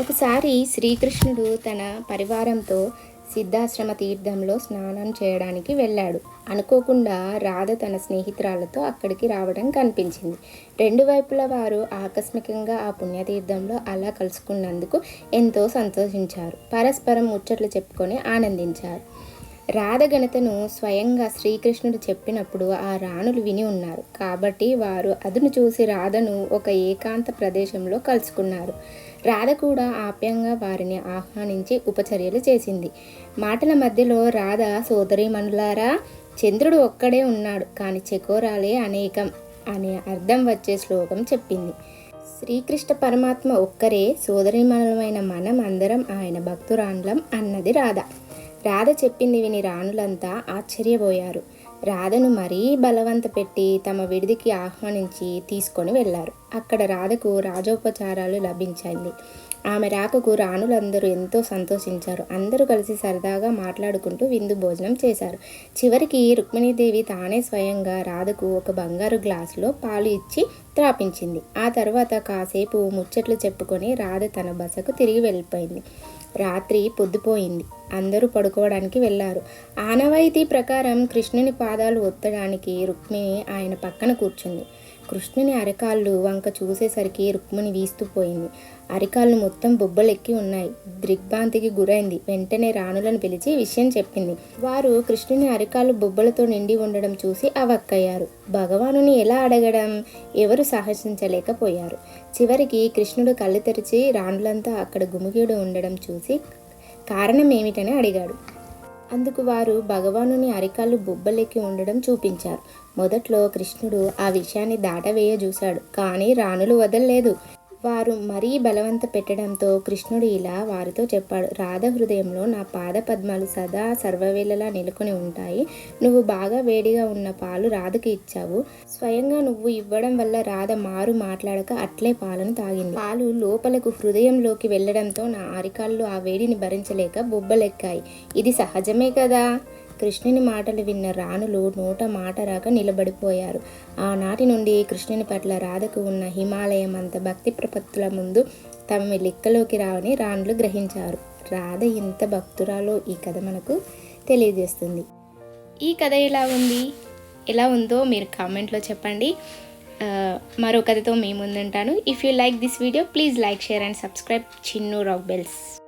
ఒకసారి శ్రీకృష్ణుడు తన పరివారంతో సిద్ధాశ్రమ తీర్థంలో స్నానం చేయడానికి వెళ్ళాడు. అనుకోకుండా రాధ తన స్నేహితురాలతో అక్కడికి రావడం కనిపించింది. రెండు వైపుల వారు ఆకస్మికంగా ఆ పుణ్యతీర్థంలో అలా కలుసుకున్నందుకు ఎంతో సంతోషించారు. పరస్పరం ముచ్చట్లు చెప్పుకొని ఆనందించారు. రాధ గణతను స్వయంగా శ్రీకృష్ణుడు చెప్పినప్పుడు ఆ రాణులు విని ఉన్నారు. కాబట్టి వారు అదును చూసి రాధను ఒక ఏకాంత ప్రదేశంలో కలుసుకున్నారు. రాధ కూడా ఆప్యంగా వారిని ఆహ్వానించి ఉపచర్యలు చేసింది. మాటల మధ్యలో రాధ సోదరీమణులారా చంద్రుడు ఒక్కడే ఉన్నాడు కానీ చెకోరాలే అనేకం అనే అర్థం వచ్చే శ్లోకం చెప్పింది. శ్రీకృష్ణ పరమాత్మ ఒక్కరే సోదరిమణులమైన మనం అందరం ఆయన భక్తురాండ్లం అన్నది రాధ. రాధ చెప్పింది విని రాణులంతా ఆశ్చర్యపోయారు. రాధను మరీ బలవంత పెట్టి తమ విడిదికి ఆహ్వానించి తీసుకొని వెళ్ళారు. అక్కడ రాధకు రాజోపచారాలు లభించింది ఆమె రాకకు రాణులందరూ ఎంతో సంతోషించారు. అందరూ కలిసి సరదాగా మాట్లాడుకుంటూ విందు భోజనం చేశారు. చివరికి రుక్మిణీదేవి తానే స్వయంగా రాధకు ఒక బంగారు గ్లాసులో పాలు ఇచ్చి త్రాపించింది. ఆ తర్వాత కాసేపు ముచ్చట్లు చెప్పుకొని రాధ తన బసకు తిరిగి వెళ్ళిపోయింది. రాత్రి పొద్దుపోయింది. అందరూ పడుకోవడానికి వెళ్ళారు. ఆనవాయితీ ప్రకారం కృష్ణుని పాదాలు ఒత్తడానికి రుక్మిణి ఆయన పక్కన కూర్చుంది. కృష్ణుని అరికాళ్ళు వంక చూసేసరికి రుక్మిణి వీస్తూ పోయింది. అరికాళ్ళు మొత్తం బొబ్బలెక్కి ఉన్నాయి. దిగ్భ్రాంతికి గురైంది. వెంటనే రాణులను పిలిచి విషయం చెప్పింది. వారు కృష్ణుని అరికాళ్ళు బొబ్బలతో నిండి ఉండడం చూసి అవక్కయ్యారు. భగవానుని ఎలా అడగడం? ఎవరు సాహసించలేకపోయారు. చివరికి కృష్ణుడు కళ్ళు తెరిచి రాణులంతా అక్కడ గుమిగూడు ఉండడం చూసి కారణం ఏమిటని అడిగాడు. అందుకు వారు భగవానుని అరికాళ్ళు బొబ్బలెక్కి ఉండడం చూపించారు. మొదట్లో కృష్ణుడు ఆ విషయాన్ని దాటవేయ చూశాడు. కానీ రాణులు వదల్లేదు. వారు మరీ బలవంత పెట్టడంతో కృష్ణుడు ఇలా వారితో చెప్పాడు రాధ హృదయంలో నా పాద పద్మాలు సదా సర్వవేళలా నెలకొని ఉంటాయి. నువ్వు బాగా వేడిగా ఉన్న పాలు రాధకి ఇచ్చావు. స్వయంగా నువ్వు ఇవ్వడం వల్ల రాధ మారు మాట్లాడక అట్లే పాలను తాగింది. పాలు లోపలకు హృదయంలోకి వెళ్ళడంతో నా అరికాళ్ళు ఆ వేడిని భరించలేక బొబ్బలెక్కాయి. ఇది సహజమే కదా? కృష్ణుని మాటలు విన్న రాణులు నోట మాట రాక నిలబడిపోయారు. ఆనాటి నుండి కృష్ణుని పట్ల రాధకు ఉన్న హిమాలయం అంత భక్తి ప్రపత్తుల ముందు తమ లెక్కలోకి రావని రాణులు గ్రహించారు. రాధ ఎంత భక్తురాలో ఈ కథ మనకు తెలియజేస్తుంది. ఈ కథ ఎలా ఉంది? ఎలా ఉందో మీరు కామెంట్లో చెప్పండి. మరో కథతో మీ ముందుంటాను. If you like this video please like share and subscribe Chinnu rock bells.